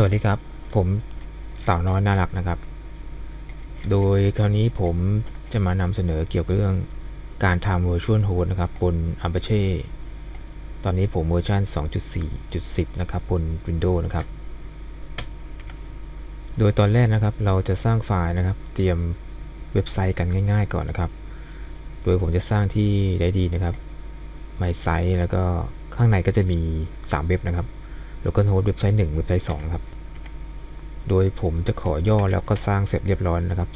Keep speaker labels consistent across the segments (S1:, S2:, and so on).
S1: สวัสดีครับ ผมสาวน้อยน่ารักนะครับ โดยคราวนี้ผมจะมานำเสนอเกี่ยวกับเรื่องการทำ Virtual Host นะครับ บน Apache ตอนนี้ผมเวอร์ชัน2.4.10 นะครับ บน Windows นะครับ โดยตอนแรกนะครับ เราจะสร้างไฟล์นะครับ เตรียมเว็บไซต์กันง่าย ๆ ก่อนนะครับ โดยผมจะสร้างที่ได้ดีนะครับ My Site แล้วก็ข้างในก็จะมี 3 เว็บนะครับ localhost เว็บไซต์1เว็บไซต์2ครับ โดยผมจะขอย่อแล้วก็สร้างเสร็จเรียบร้อยนะครับ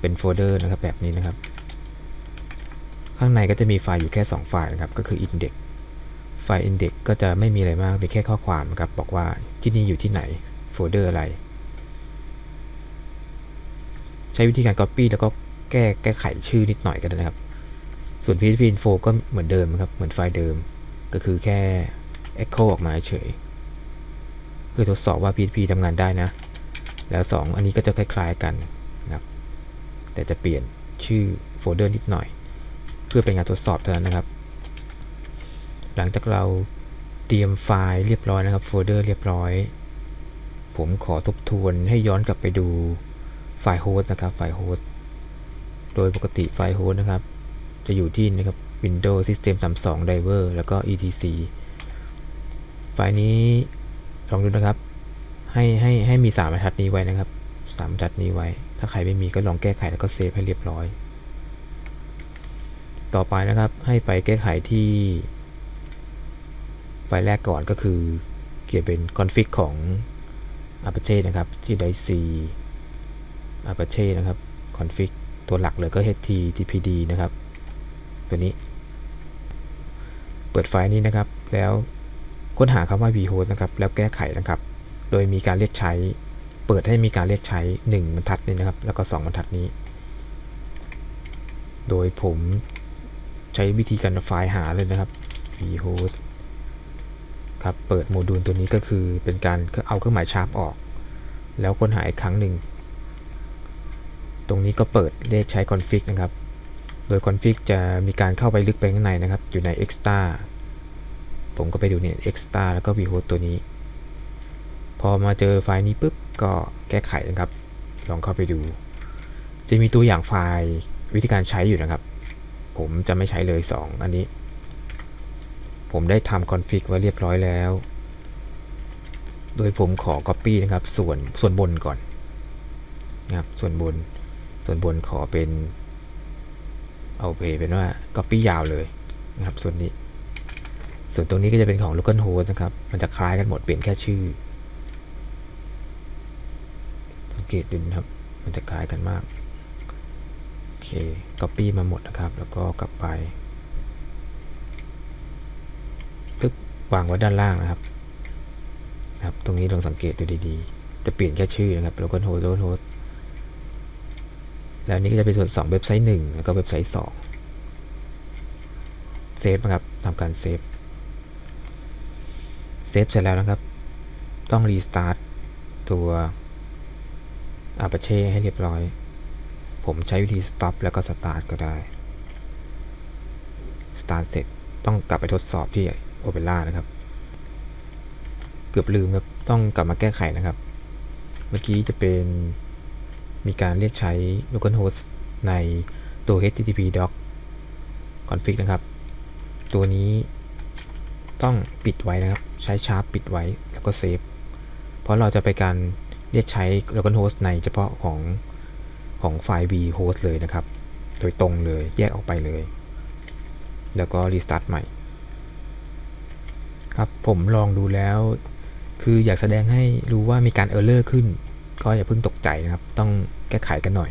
S1: เป็นโฟลเดอร์นะครับแบบนี้นะครับ ข้างในก็จะมีไฟล์อยู่แค่ 2 ไฟล์นะครับ ก็คือ index ไฟล์ index ก็จะไม่มีอะไรมากเป็นแค่ข้อความนะครับ บอกว่าที่นี่อยู่ที่ไหนโฟลเดอร์อะไร ใช้วิธีการ copy แล้วก็แก้แก้ไขชื่อนิดหน่อยก็ได้นะครับ ส่วน php info ก็เหมือนเดิมครับ เหมือนไฟล์เดิม ก็คือแค่ echo ออกมาเฉย เพื่อทดสอบว่า PHP ทำงานได้นะ แล้ว 2 อันนี้ก็จะคล้าย ๆกันนะครับ แต่จะเปลี่ยนชื่อโฟลเดอร์นิดหน่อย เพื่อเป็นงานทดสอบเท่านั้นนะครับ หลังจากเราเตรียมไฟล์เรียบร้อยนะครับโฟลเดอร์เรียบร้อย ผมขอทบทวนให้ย้อนกลับไปดูไฟล์โฮสต์นะครับไฟล์โฮสต์โดยปกติไฟล์โฮสต์นะครับ จะอยู่ที่นะครับ Windows System 32 Driver แล้วก็ etc ไฟล์นี้ลองดูนะครับ ให้ให้ให้มี3บรรทัดนี้ไว้นะครับ3บรรทัดนี้ไว้ ถ้าใครไม่มีก็ลองแก้ไขแล้วก็เซฟให้เรียบร้อย ต่อไปนะครับให้ไปแก้ไขที่ไฟล์แรกก่อนก็คือเกี่ยวเป็นคอนฟิกของ Apache นะครับที่ได้ C Apache นะครับคอนฟิกตัวหลักเลยก็ HTTPD นะครับ ตัวนี้ เปิดไฟล์นี้นะครับแล้ว ค้นหาคำว่า vhost นะครับ แล้วแก้ไขนะครับ โดยมีการเรียกใช้ เปิดให้มีการเรียกใช้ 1บรรทัดนี้นะครับ แล้วก็ 2บรรทัดนี้ โดยผมใช้วิธีการไฟล์หาเลยนะครับ vhost ครับ เปิดโมดูลตัวนี้ก็คือเป็นการเอาเครื่องหมายชาร์ปออก แล้วค้นหาอีกครั้งหนึ่ง ตรงนี้ก็เปิดเรียกใช้ config นะครับ โดย config จะมีการเข้าไปลึกไปข้างในนะครับ อยู่ใน extra ผมก็ไปดูเนี่ย extra แล้วก็ vhost ตัวนี้ พอมาเจอไฟล์นี้ปุ๊บก็แก้ไขนะครับ ลองเข้าไปดู จะมีตัวอย่างไฟล์วิธีการใช้อยู่นะครับ ผมจะไม่ใช้เลย 2 อันนี้ ผมได้ทำ config ไว้เรียบร้อยแล้ว โดยผมขอ copy นะครับ ส่วนส่วนบนก่อนนะครับส่วนบนส่วนบนขอเป็น เอาไปเป็นว่า copy ยาวเลยนะครับ ส่วนนี้ ส่วนตรงนี้ก็จะเป็นของ localhost นะครับ มันจะคล้ายกันหมดเปลี่ยนแค่ชื่อ สังเกตดูนะครับ มันจะคล้ายกันมาก โอเค copy มาหมดนะครับ แล้วก็กลับไปปึ๊บวางไว้ด้านล่างนะครับนะครับ ตรงนี้ลองสังเกตดูดีๆ จะเปลี่ยนแค่ชื่อนะครับ localhost localhost แล้วนี้ก็จะเป็นส่วน 2 เว็บไซต์ 1 แล้วก็เว็บไซต์ 2 เซฟนะครับทำการเซฟ ฟเสร็จแล้วนะครับ ต้องรีสตาร์ทตัว Apache ให้เรียบร้อย ผมใช้วิธี stop แล้วก็ start ก็ได้ start เสร็จต้องกลับไปทดสอบที่ Opera นะครับ เกือบลืมครับ ต้องกลับมาแก้ไขนะครับ เมื่อกี้จะเป็นมีการเรียกใช้ localhost ในตัว http doc config นะครับ ตัวนี้ ต้องปิดไว้นะครับ ใช้ชาร์ปปิดไว้แล้วก็เซฟ เพราะเราจะไปการเรียกใช้ localhost ในเฉพาะของของไฟล์ vhost เลยนะครับ โดยตรงเลยแยกออกไปเลย แล้วก็รีสตาร์ทใหม่ ครับผมลองดูแล้ว คืออยากแสดงให้รู้ว่ามีการเออร์เลอร์ขึ้น ก็อย่าเพิ่งตกใจนะครับ ต้องแก้ไขกันหน่อย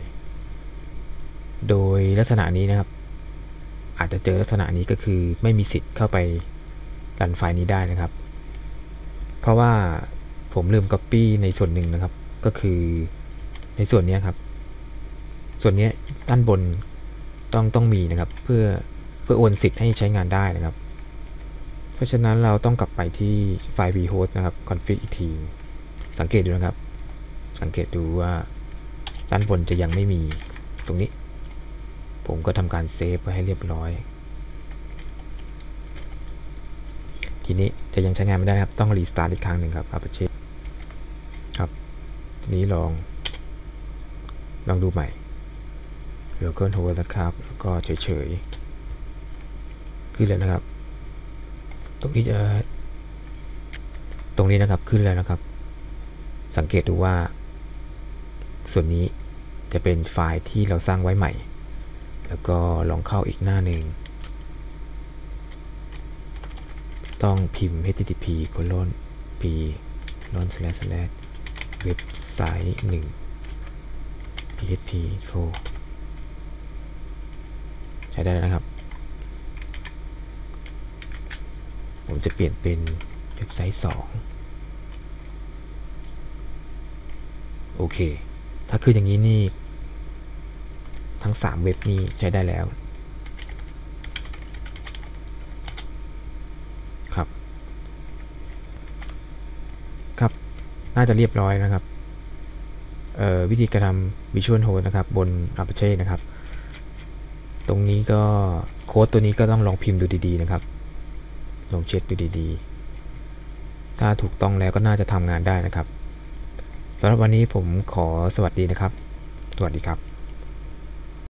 S1: โดยลักษณะนี้นะครับ อาจจะเจอลักษณะนี้ก็คือไม่มีสิทธิ์เข้าไป รันไฟล์นี้ได้นะครับ เพราะว่าผมลืม Copy ในส่วนหนึ่งนะครับ ก็คือในส่วนนี้ครับ ส่วนนี้ด้านบนต้องต้องมีนะครับ เพื่อเพื่อโอนสิทธิ์ให้ใช้งานได้นะครับ เพราะฉะนั้นเราต้องกลับไปที่ไฟล์ vhost นะครับ config อีกทีสังเกตดูนะครับ สังเกตดูว่าด้านบนจะยังไม่มีตรงนี้ ผมก็ทำการเซฟไว้ให้เรียบร้อย ทีนี้จะยังใช้งานไม่ได้นะครับ ต้องรีสตาร์ทอีกครั้งหนึ่งครับ Apache ทีนี้ลอง ลองดูใหม่ local host นะครับแล้วก็เฉยๆ ขึ้นแล้วนะครับ ตรงนี้จะ ตรงนี้นะครับ ขึ้นแล้วนะครับ สังเกตดูว่า ส่วนนี้จะเป็นไฟล์ที่เราสร้างไว้ใหม่ แล้วก็ลองเข้าอีกหน้าหนึ่ง ต้องพิมพ์ http colon p colon slash slash เว็บไซต์หนึ่ง php 4ใช้ได้แล้วนะครับ ผมจะเปลี่ยนเป็นเว็บไซต์2โอเค ถ้าคืออย่างนี้นี่ ทั้ง 3 เว็บนี้ใช้ได้แล้ว ครับ ครับ น่าจะเรียบร้อยนะครับวิธีการทำ Visual Host นะครับบน Apache นะครับ ตรงนี้ก็โค้ดตัวนี้ก็ต้องลองพิมพ์ดูดีๆนะครับ ลองเช็คดูดีๆ ถ้าถูกต้องแล้วก็น่าจะทำงานได้นะครับสำหรับวันนี้ผมขอสวัสดีนะครับ สวัสดีครับ